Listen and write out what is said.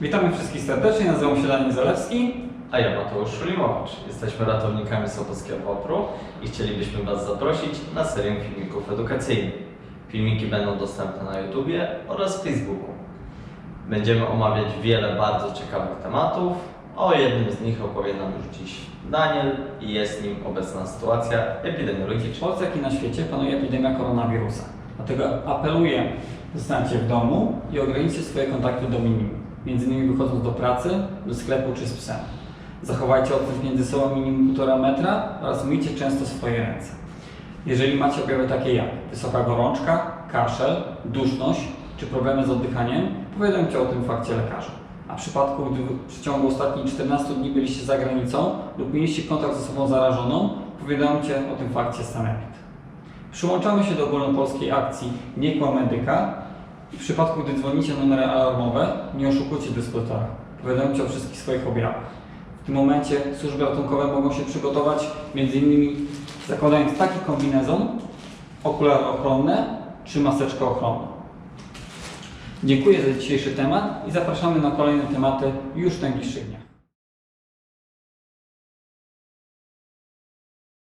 Witamy wszystkich serdecznie, nazywam się Daniel Zalewski. A ja Mateusz Szulimowicz. Jesteśmy ratownikami Sopockiego WOPR-u i chcielibyśmy Was zaprosić na serię filmików edukacyjnych. Filmiki będą dostępne na YouTubie oraz Facebooku. Będziemy omawiać wiele bardzo ciekawych tematów. O jednym z nich opowie nam już dziś Daniel i jest nim obecna sytuacja W epidemiologiczna. Polsce, jak i na świecie panuje epidemia koronawirusa. Dlatego apeluję, zostańcie w domu i ograniczcie swoje kontakty do minimum. Między innymi wychodząc do pracy, do sklepu czy z psem. Zachowajcie odstęp między sobą minimum 1,5 metra oraz myjcie często swoje ręce. Jeżeli macie objawy takie jak wysoka gorączka, kaszel, duszność czy problemy z oddychaniem, powiadomcie o tym w fakcie lekarza. A w przypadku, gdy w przeciągu ostatnich 14 dni byliście za granicą lub mieliście kontakt z osobą zarażoną, powiadomcie o tym fakcie sanepid. Przyłączamy się do ogólnopolskiej akcji Nie medyka w przypadku, gdy dzwonicie numery alarmowe, nie oszukujcie dyspozytora. Powiadomcie o wszystkich swoich objawach. W tym momencie służby ratunkowe mogą się przygotować m.in. zakładając taki kombinezon, okulary ochronne czy maseczkę ochronną. Dziękuję za dzisiejszy temat i zapraszamy na kolejne tematy już w najbliższych dniach.